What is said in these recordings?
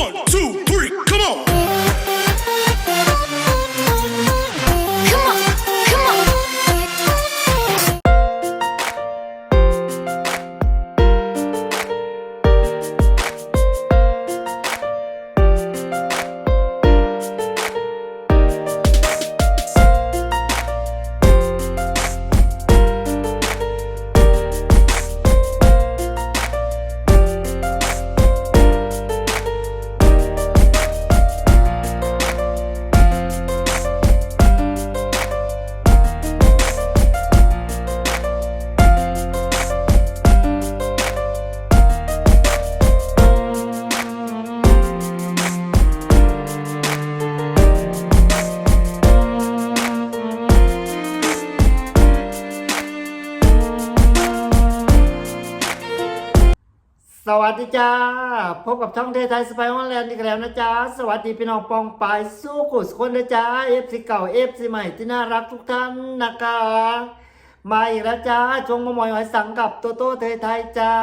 One, two, วัสดีจ้า พบกับช่องเทไทยสไปฮอลแลนด์อีกแล้วนะจ๊ะสวัสดีพี่น้องปองปายสู้กุศคนนะจ๊ะเอฟซีเก่าเอฟซีใหม่ที่น่ารักทุกท่านนะคะมาอีกแล้วจ้าชงมะมอยหอยสังกับโตโต้เทไทยจ้า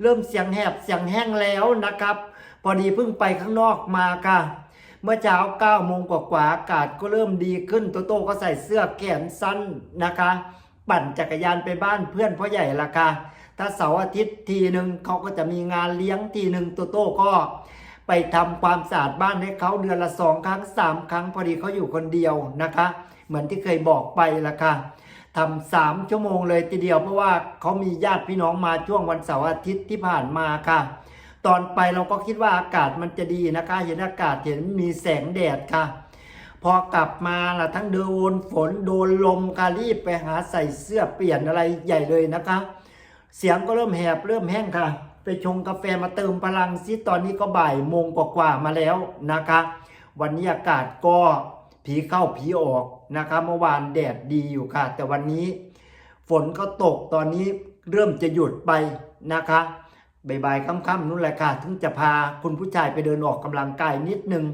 เริ่มเสียงแหบเสียงแห้งแล้วนะครับ พอดีเพิ่งไปข้างนอกมาค่ะ เมื่อเช้า9โมงกว่าๆอากาศก็เริ่มดีขึ้นโตโต้ก็ใส่เสื้อแขนสั้นนะคะ ปั่นจักรยานไปบ้านเพื่อนพ่อใหญ่ละค่ะ ถ้าเสาร์อาทิตย์ทีหนึ่งเขาก็จะมีงานเลี้ยงทีหนึ่งโตโต้ก็ไปทำความสะอาดบ้านให้เขาเดือนละสองครั้งสามครั้งพอดีเขาอยู่คนเดียวนะคะ เหมือนที่เคยบอกไปละค่ะทำสามชั่วโมงเลยทีเดียวเพราะว่าเขามีญาติพี่น้องมาช่วงวันเสาร์อาทิตย์ที่ผ่านมาค่ะ ตอนไปเราก็คิดว่าอากาศมันจะดีนะคะ เห็นอากาศเห็นมีแสงแดดค่ะ พอกลับมาล่ะทั้งโดนฝนโดนลมค่ะรีบไปหาใส่เสื้อเปลี่ยนอะไรใหญ่เลยนะคะ เสียงก็เริ่มแหบเริ่มแห้งค่ะ ไปชงกาแฟมาเติมพลังซิตอนนี้ก็บ่ายโมงกว่าๆมาแล้วนะคะ วันนี้อากาศก็ผีเข้าผีออกนะคะเมื่อวานแดดดีอยู่ค่ะ แต่วันนี้ฝนก็ตกตอนนี้เริ่มจะหยุดไปนะคะบ่ายๆค่ำๆนู่นแหละค่ะถึงจะพาคุณผู้ชายไปเดินออกกำลังกายนิดนึง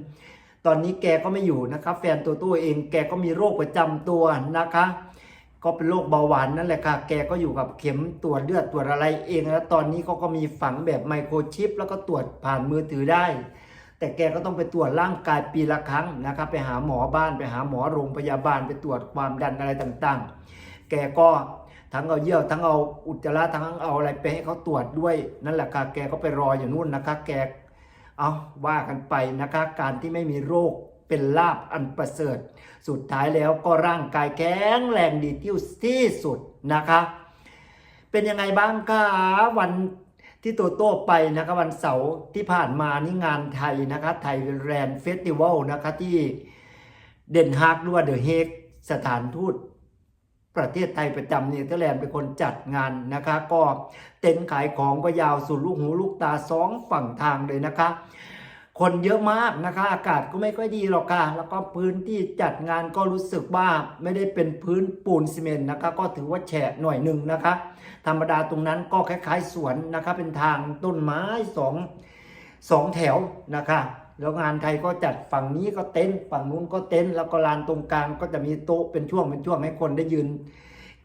ตอนนี้แกก็ไม่อยู่นะคะแฟนตัวตัวเองแกก็มีโรคประจำตัวนะคะ ก็เป็นโรคเบาหวานนั่นแหละค่ะ แกก็อยู่กับเข็มตรวจเลือดตรวจอะไรเอง แล้วตอนนี้เขาก็มีฝังแบบไมโครชิป แล้วก็ตรวจผ่านมือถือได้ แต่แกก็ต้องไปตรวจร่างกายปีละครั้งนะครับไปหาหมอบ้านไปหาหมอโรงพยาบาลไปตรวจความดันอะไรต่างๆ แกก็ทั้งเอาเยี่ยวทั้งเอาอุจจาระทั้งเอาอะไรไปให้เขาตรวจด้วยนั่นแหละค่ะแกก็ไปรออยู่นู่นนะคะ แกเอาว่ากันไปนะคะ การที่ไม่มีโรค เป็นลาบอันประเสริฐ สุดท้ายแล้วก็ร่างกายแข็งแรงดีที่สุดนะคะ เป็นยังไงบ้างคะวันที่โตโต้ไปนะคะวันเสาร์ที่ผ่านมานี่งานไทยนะคะไทยแลนด์เฟสติวัลนะคะที่เดนฮากหรือว่าเดอะเฮกสถานทูตประเทศไทยประจำเนเธอร์แลนด์เป็นคนจัดงานนะคะ ก็เต็นท์ขายของก็ยาวสุดลูกหูลูกตาสองฝั่งทางเลยนะคะ คนเยอะมากนะคะ อากาศก็ไม่ค่อยดีหรอกค่ะ แล้วก็พื้นที่จัดงานก็รู้สึกว่าไม่ได้เป็นพื้นปูนซีเมนต์นะคะ ก็ถือว่าแฉะหน่อยหนึ่งนะคะ ธรรมดาตรงนั้นก็คล้ายๆสวนนะคะ เป็นทางต้นไม้สองสองแถวนะคะ แล้วงานไทยก็จัดฝั่งนี้ก็เต็นท์ฝั่งนู้นก็เต็นท์แล้วก็ลานตรงกลางก็จะมีโต๊ะเป็นช่วงเป็นช่วงให้คนได้ยืน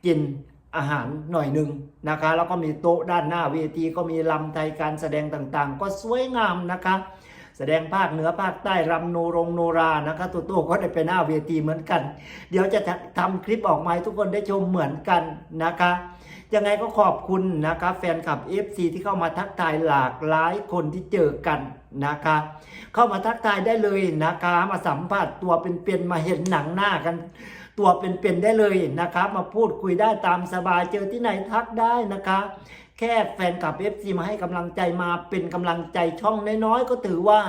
กินอาหารหน่อยหนึ่งนะคะ แล้วก็มีโต๊ะด้านหน้าเวทีก็มีลำไทยการแสดงต่างๆ ก็สวยงามนะคะ แสดงภาคเหนือภาคใต้รำโนรงโนรานะคะตัวโต้ก็ได้ไปหน้าเวทีเหมือนกัน เดี๋ยวจะทำคลิปออกมาให้ทุกคนได้ชมเหมือนกันนะคะยังไงก็ขอบคุณนะคะแฟนคลับ FC ที่เข้ามาทักทายหลากหลายคนที่เจอกันนะคะ เข้ามาทักทายได้เลยนะคะ มาสัมผัสตัวเป็นๆมาเห็นหนังหน้ากัน ตัวเป็นๆได้เลยนะคะ มาพูดคุยได้ตามสบายเจอที่ไหนทักได้นะคะ แค่แฟนคลับ FC มาให้กำลังใจมาเป็นกำลังใจช่องน้อยๆก็ถือว่า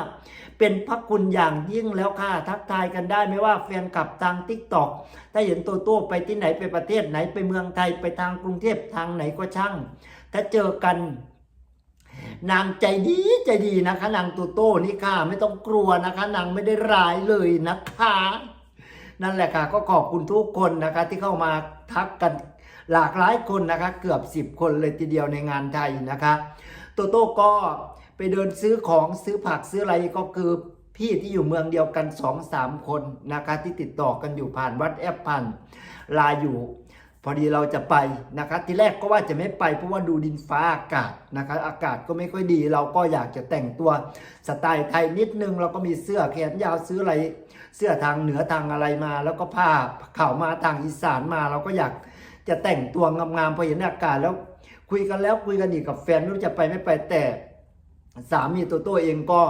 เป็นพระคุณอย่างยิ่งแล้วค่ะ ทักทายกันได้ไม่ว่าแฟนคลับทางทิกตอกถ้าเห็นโตโต้ไปที่ไหนไปประเทศไหนไปเมืองไทยไปทางกรุงเทพทางไหนก็ช่าง ถ้าเจอกันนางใจดีใจดีนะคะ นางโตโต้นี่ค่ะ ไม่ต้องกลัวนะคะ นางไม่ได้ร้ายเลยนะคะ นั่นแหละค่ะ ก็ขอบคุณทุกคนนะคะ ที่เข้ามาทักกัน หลากหลายคนนะคะเกือบ 10 คนเลยทีเดียวในงานไทยนะคะโตโต้ก็ไปเดินซื้อของซื้อผักซื้ออะไรก็คือพี่ที่อยู่เมืองเดียวกัน2อสามคนนะคะที่ติดต่อกันอยู่ผ่านวัดแอปผ่านลาอยู่ พอดีเราจะไปนะคะทีแรกก็ว่าจะไม่ไปเพราะว่าดูดินฟ้าอากาศนะคะอากาศก็ไม่ค่อยดี เราก็อยากจะแต่งตัวสไตล์ไทยนิดนึง เราก็มีเสื้อแขนยาวซื้ออะไรเสื้อทางเหนือทางอะไรมา แล้วก็ผ้าข่าวมาทางอีสานมาเราก็อยาก จะแต่งตัวงามๆพอเห็นอากาศแล้วคุยกันแล้วคุยกันอีกกับแฟนไม่รู้จะไปไม่ไปแต่สามีตัวตัวเองก็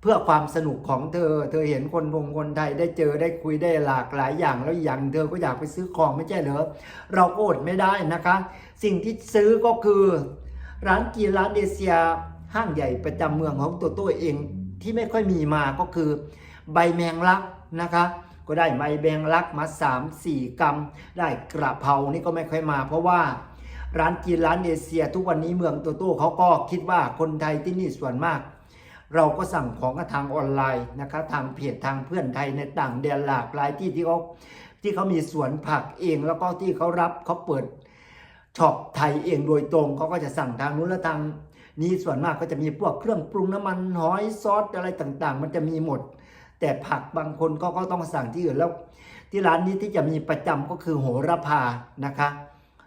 เพื่อความสนุกของเธอ เธอเห็นคนวงคนไทยได้เจอได้คุยได้หลากหลายอย่างแล้วอย่างเธอก็อยากไปซื้อของไม่ใช่เหรอเราก็อดไม่ได้นะคะ สิ่งที่ซื้อก็คือ ร้านกีร้านเอเชียห้างใหญ่ประจำเมืองของตัวตัวเองที่ไม่ค่อยมีมาก็คือ ใบแมงลักนะคะ ก็ได้ใบแมงลักมา 3 4 กรัม ได้กระเพรานี่ก็ไม่ค่อยมา เพราะว่าร้านจีนร้านเอเชีย ทุกวันนี้เมืองโตโต้เขาก็คิดว่าคนไทยที่นี่ส่วนมาก เราก็สั่งของทางออนไลน์นะคะทางเพจทางเพื่อนไทยในต่างแดนหลากหลายที่ที่เขาที่เขามีสวนผักเองแล้วก็ที่เขารับเขาเปิดช็อปไทยเองโดยตรงเขาก็จะสั่งทางนู้นและทางนี้ส่วนมากก็จะมีพวกเครื่องปรุงน้ำมันหอยซอสอะไรต่างๆ มันจะมีหมด แต่ผักบางคนก็ก็ต้องสั่งที่อื่นแล้ว ที่ร้านนี้ที่จะมีประจำก็คือโหระพานะคะ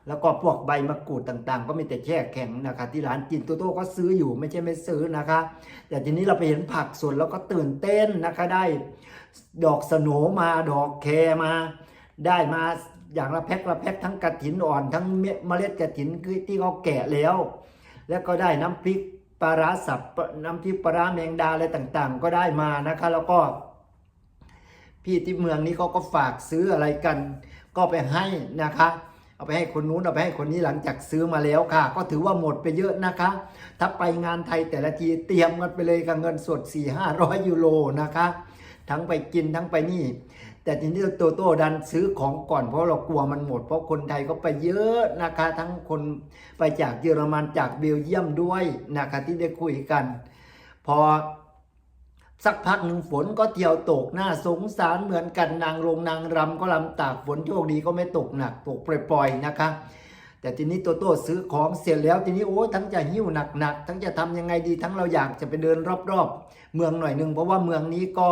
แล้วก็พวกใบมะกรูดต่างๆ ก็มีแต่แช่แข็งนะคะที่ร้านจินโตโต้ก็ซื้ออยู่ไม่ใช่ไม่ซื้อนะคะ แต่ทีนี้เราไปเห็นผักสดแล้วก็ตื่นเต้นนะคะได้ ดอกสโนมาดอกแคมา ได้มาอย่างละแพ็คละแพ็คทั้งกระถินอ่อนทั้งเมล็ดกระถินที่เขาแกะแล้ว แล้วก็ได้น้ำพริก ปลาร้าสับน้ำพริกปลาร้าแมงดาอะไรต่างๆ ก็ได้มานะคะ แล้วก็ พี่ที่เมืองนี้เขาก็ฝากซื้ออะไรกัน ก็ไปให้นะคะ เอาไปให้คนนู้นเอาไปให้คนนี้หลังจากซื้อมาแล้วค่ะ ก็ถือว่าหมดไปเยอะนะคะ ถ้าไปงานไทยแต่ละทีเตรียมกันไปเลยกับเงินสด4 5 0 0ยูโรนะคะ ทั้งไปกินทั้งไปนี่ แต่ทีนี้โตโต้ดันซื้อของก่อนเพราะเรากลัวมันหมด เพราะคนไทยก็ไปเยอะนะคะ ทั้งคนไปจากเยอรมันจากเบลเยียมด้วยนะคะที่ได้คุยกัน พอสักพักหนึ่งฝนก็เที่ยวตกหน้าสงสารเหมือนกันนางรงนางรำก็ลำตากฝนโชคดีก็ไม่ตกหนักตกปล่อยๆนะคะ แต่ทีนี้โตโต้ซื้อของเสร็จแล้วทีนี้โอ้ทั้งจะหิ้วหนักๆทั้งจะทำยังไงดีทั้งเราอยากจะไปเดินรอบๆ เมืองหน่อยหนึ่งเพราะว่าเมืองนี้ก็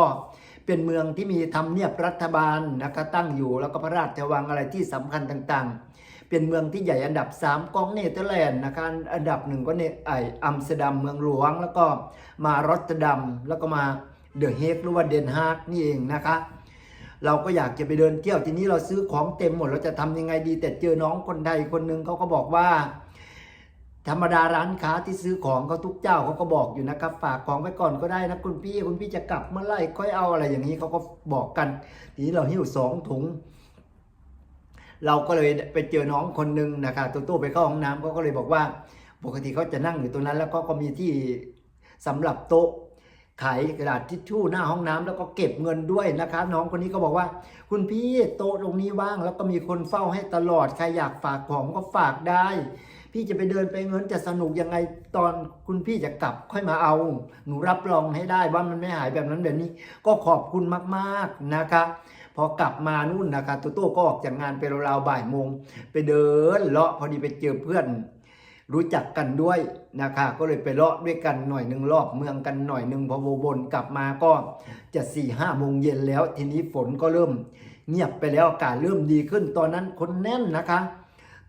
เป็นเมืองที่มีทำเนียบรัฐบาลนะคะตั้งอยู่แล้วก็พระราชวังอะไรที่สำคัญต่างๆ เป็นเมืองที่ใหญ่อันดับ 3 ของเนเธอร์แลนด์นะคะอันดับหนึ่งก็เนไออัมสเตอร์ดัมเมืองหลวง แล้วก็มารอตเตอร์ดัมแล้วก็มาเดอะเฮกหรือว่าเดนฮาร์กนี่เองนะคะเราก็อยากจะไปเดินเที่ยวทีนี้เราซื้อของเต็มหมดเราจะทำยังไงดีแต่เจอน้องคนไทยคนหนึ่งเขาก็บอกว่า ธรรมดาร้านค้าที่ซื้อของเขาทุกเจ้าเขาก็บอกอยู่นะครับ ฝากของไว้ก่อนก็ได้นะคุณพี่คุณพี่จะกลับเมื่อไหร่ค่อยเอาอะไรอย่างนี้เขาก็บอกกัน ทีนี้เราหิ้วสองถุง เราก็เลยไปเจอน้องคนหนึ่งนะคะตัวตู้ไปเข้าห้องน้ำเขาก็เลยบอกว่า ปกติเขาจะนั่งอยู่ตรงนั้น แล้วก็ก็มีที่สำหรับโต๊ะขายกระดาษทิชชู่หน้าห้องน้ำแล้วก็เก็บเงินด้วยนะคะ น้องคนนี้ก็บอกว่า คุณพี่โต๊ะตรงนี้ว่าง แล้วก็มีคนเฝ้าให้ตลอดใครอยากฝากของก็ฝากได้ พี่จะไปเดินไปเงินจะสนุกยังไงตอนคุณพี่จะกลับค่อยมาเอา หนูรับรองให้ได้ว่ามันไม่หายแบบนั้นแบบนี้ ก็ขอบคุณมากๆนะคะ พอกลับมานู่นนะคะตัวโต้ก็ออกจากงานไปราวๆบ่ายโมง ไปเดินเลาะพอดีไปเจอเพื่อนรู้จักกันด้วยนะคะ ก็เลยไปเลาะด้วยกันหน่อยหนึ่งรอบเมืองกันหน่อยหนึ่งพอวนกลับมาก็จะสี่ห้าโมงเย็นแล้ว ทีนี้ฝนก็เริ่ม เงียบไปแล้วอากาศเริ่มดีขึ้นตอนนั้นคนแน่นนะคะ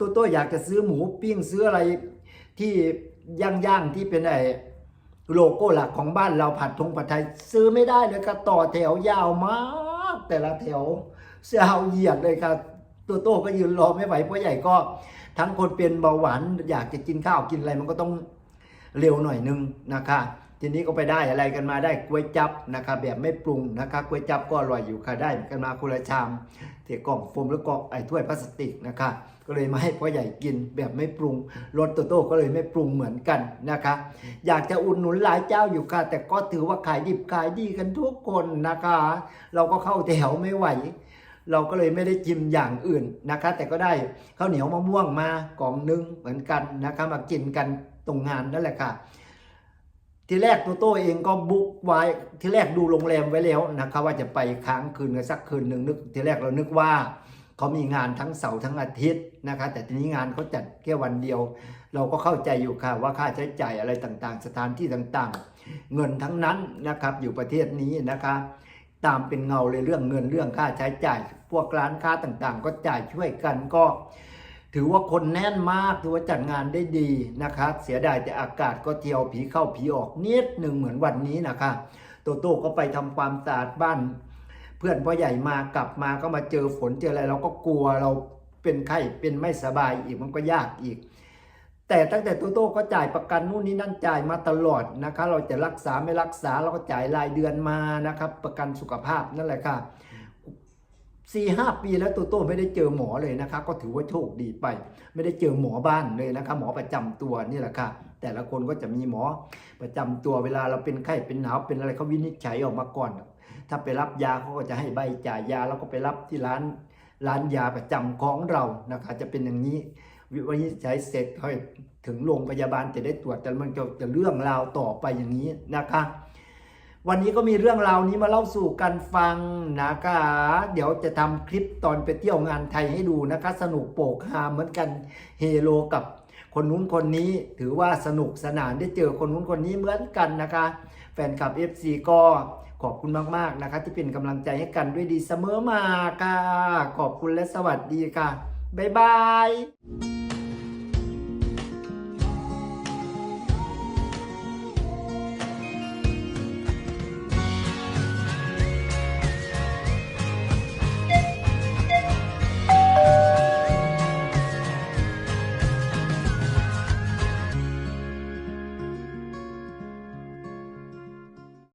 ตัวตัวอยากจะซื้อหมูปิ้งซื้ออะไรที่ย่างๆที่เป็นไอ้โลโก้หลักของบ้านเราผัดทงผัดไทยซื้อไม่ได้เลยค่ะต่อแถวยาวมาก แต่ละแถวเสียวเหยียดเลยค่ะตัวโตก็ยืนรอไม่ไหวเพราะใหญ่ก็ ทั้งคนเป็นเบาหวานอยากจะกินข้าวกินอะไรมันก็ต้องเร็วหน่อยนึงนะคะ ทีนี้ก็ไปได้อะไรกันมาได้กล้วยจับนะคะแบบไม่ปรุงนะคะกล้วยจับก็อร่อยอยู่ค่ะได้กันมาคนละชามเทกล่องโฟมแล้วก็ไอ้ถ้วยพลาสติกนะคะก็เลยมาให้พ่อใหญ่กินแบบไม่ปรุงรสโตโต้ก็เลยไม่ปรุงเหมือนกันนะคะ อยากจะอุดหนุนหลายเจ้าอยู่ค่ะ แต่ก็ถือว่าขายดิบขายดีกันทุกคนนะคะ เราก็เข้าแถวไม่ไหว เราก็เลยไม่ได้จิ้มอย่างอื่นนะคะ แต่ก็ได้ข้าวเหนียวมะม่วงมากล่องนึงเหมือนกันนะคะมากินกันตรงงานนั่นแหละค่ะ ที่แรกตัวโต้เองก็บุ๊กไว้ที่แรกดูโรงแรมไว้แล้วนะคะว่าจะไปค้างคืนกันสักคืนหนึ่งนึกที่แรกเรานึกว่าเขามีงานทั้งเสาร์ทั้งอาทิตย์นะคะแต่ทีนี้งานเขาจัดแค่วันเดียว เราก็เข้าใจอยู่ค่ะว่าค่าใช้จ่ายอะไรต่างๆ สถานที่ต่างๆ เงินทั้งนั้นนะครับอยู่ประเทศนี้นะคะตามเป็นเงาเลยเรื่องเงินเรื่องค่าใช้จ่าย พวกร้านค้าต่างๆ ก็จ่ายช่วยกันก็ ถือว่าคนแน่นมากถือว่าจัดงานได้ดีนะคะเสียดายแต่อากาศก็เที่ยวผีเข้าผีออกนิดหนึ่งเหมือนวันนี้นะคะโตโต้ก็ไปทำความสะอาดบ้าน เพื่อนพ่อใหญ่มากลับมาก็มาเจอฝนเจออะไรเราก็กลัวเราเป็นไข้เป็นไม่สบายอีกมันก็ยากอีก แต่ตั้งแต่โตโต้ก็จ่ายประกันนู่นนี่นั่นจ่ายมาตลอดนะคะ เราจะรักษาไม่รักษาเราก็จ่ายรายเดือนมานะครับ ประกันสุขภาพนั่นแหละค่ะ สี่ห้าปีแล้วโตโต้ไม่ได้เจอหมอเลยนะคะ ก็ถือว่าโชคดีไป ไม่ได้เจอหมอบ้านเลยนะคะ หมอประจำตัวนี่แหละค่ะ แต่ละคนก็จะมีหมอประจำตัวเวลาเราเป็นไข้เป็นหนาวเป็นอะไรเขาวินิจฉัยออกมาก่อน ถ้าไปรับยาเขาก็จะให้ใบจ่ายยาแล้วก็ไปรับที่ร้านร้านยาประจำของเรานะคะ จะเป็นอย่างนี้วินิจฉัยเสร็จค่อยถึงโรงพยาบาลจะได้ตรวจแต่มันจะจะเรื่องราวต่อไปอย่างนี้นะคะ วันนี้ก็มีเรื่องราวนี้มาเล่าสู่กันฟังนะคะเดี๋ยวจะทำคลิปตอนไปเที่ยวงานไทยให้ดูนะคะ สนุกโปกฮาเหมือนกันเฮโลกับคนนู้นคนนี้ถือว่าสนุกสนานได้เจอคนนู้นคนนี้เหมือนกันนะคะ แฟนคลับ FC ก็ขอบคุณมาก ๆ นะคะ ที่เป็นกำลังใจให้กันด้วยดีเสมอมาค่ะ ขอบคุณและสวัสดีค่ะ บ๊ายบาย